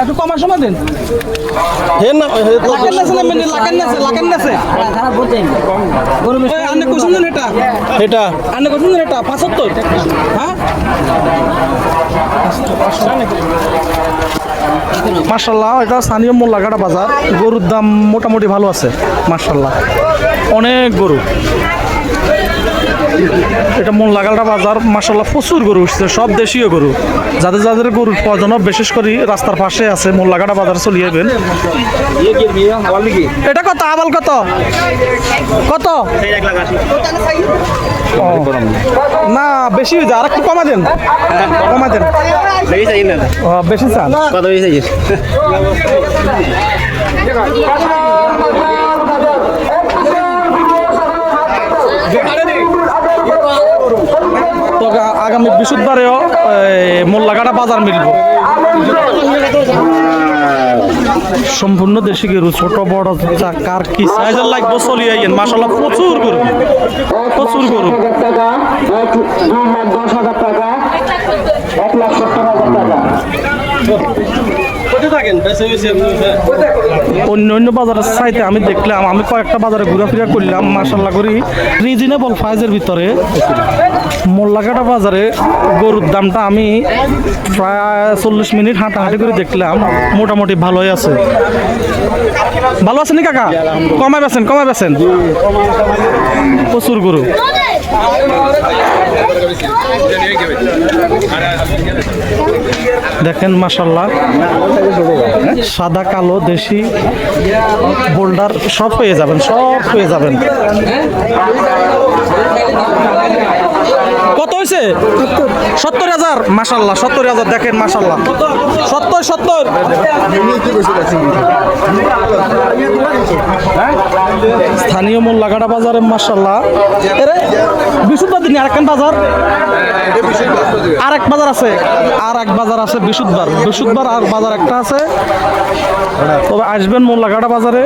একটু কমার সময় দেন। এটা। এটা। পাঁচাত্তর। হ্যাঁ? মার্শাল্লাহ এটা স্থানীয় মোল্লাঘাটা বাজার। গরুর দাম মোটামুটি ভালো আছে মার্শাল্লাহ অনেক গরু। এটা মন লাগালটা বাজার মার্শাল্লাহ প্রচুর গরু উঠছে সব দেশীয় গরু। যাদের যাদের গরুর প্রয়োজন বিশেষ করে রাস্তার পাশে আছে মন লাগাটা বাজার চলিয়ে যাবেন। এটা কত? আবাল কত? কত? না বেশি হয়ে যায়। আর একটু কমা দেন। কমা দেন। বেশি চান? কত বেশি তো আগা- আগামী বৃহস্পতিবারেও মোল্লাঘাটা বাজার মিলব। সম্পূর্ণ দেশি গেরু, ছোট, বড় কার কি সাইজের লাগবে চলিয়ে আইয়েন। মাসাল্লাহ প্রচুর গরু। প্রচুর গরু। এক লাখ সত্তর হাজার টাকা। অন্য অন্য বাজারের চাইতে আমি দেখলাম, আমি কয়েকটা বাজারে ঘোরাফেরা করলাম মাসাল্লাহ করি। রিজনেবল প্রাইজের ভিতরে মোল্লাঘাটা বাজারে গরুর দামটা আমি প্রায় চল্লিশ মিনিট হাঁটাহাঁটি করে দেখলাম, মোটামুটি ভালোই আছে। ভালো আছেন নি কাকা? কমাই বেছেন কমাই বেছেন প্রচুর গরু। দেখেন মাসাল্লাহ সাদা কালো দেশি বোল্ডার সব পেয়ে যাবেন সব পেয়ে যাবেন। কত হয়েছে সত্তর হাজার মাসাল্লাহ সত্তর হাজার, দেখেন মাসাল্লাহ সত্তর সত্তর। স্থানীয় মোল্লাঘাটা বাজারে মাসাল্লাহ এরে বিশুদ্ধবার দিন, আরেকখান বাজার? আর এক বাজার আছে। আর এক বাজার আছে বিশুদ্ধবার। বিশুদ্ধবার আর বাজার একটা আছে। তবে আসবেন মোল্লাঘাটা বাজারে,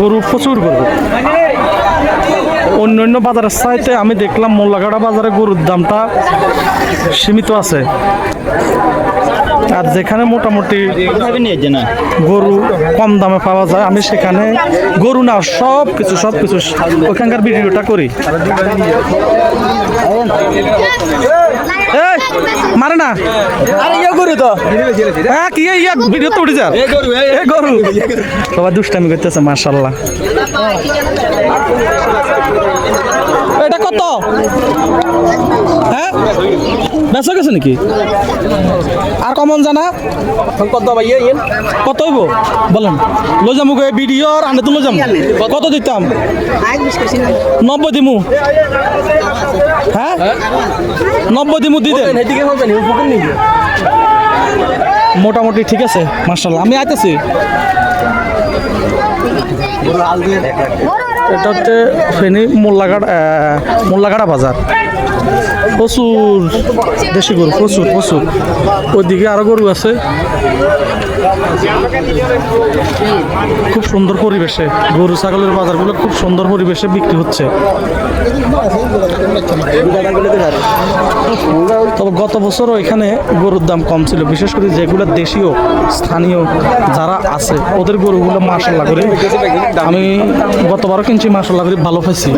গরু প্রচুর গরু। অন্য অন্য বাজারের চাইতে আমি দেখলাম মোল্লাঘাটা বাজারে গরুর দামটা সীমিত আছে। আর যেখানে মোটামুটি গরু কম দামে পাওয়া যায় আমি সেখানে গরু না সব কিছু সব কিছু ওখানকার ভিডিওটা করি। মারে না। আরে ইয়ে গরু তো। হ্যাঁ কি ইয়ে ভিডিও তো উঠে যা এই গরু দুষ্টামি করতেছে হ্যাঁ? বেচা গেছে নাকি? আর কমন জানা? কত কত হইব? বলেন। লো যাব গে ভিডিও আর আনে তো লো যাব কত দিতাম? নব্বই দিমু। হ্যাঁ? নব্বই দিমু দি মোটামুটি ঠিক আছে মার্শাল্লাহ আমি আইতেছি। এটা হচ্ছে ফেনি মোল্লাঘাট মোল্লাঘাটা বাজার। প্রচুর দেশি গরু, প্রচুর প্রচুর। ওইদিকে আরও গরু আছে। খুব সুন্দর পরিবেশে গরু, ছাগলের বাজারগুলো খুব সুন্দর পরিবেশে বিক্রি হচ্ছে। তবে গত বছরও এখানে গরুর দাম কম ছিল। বিশেষ করে যেগুলো দেশীয়, স্থানীয় যারা আছে, ওদের গরুগুলো মাসাল্লাহ করে আমি গতবারও কিনছি মাসাল্লাহ করে ভালো পাইছি।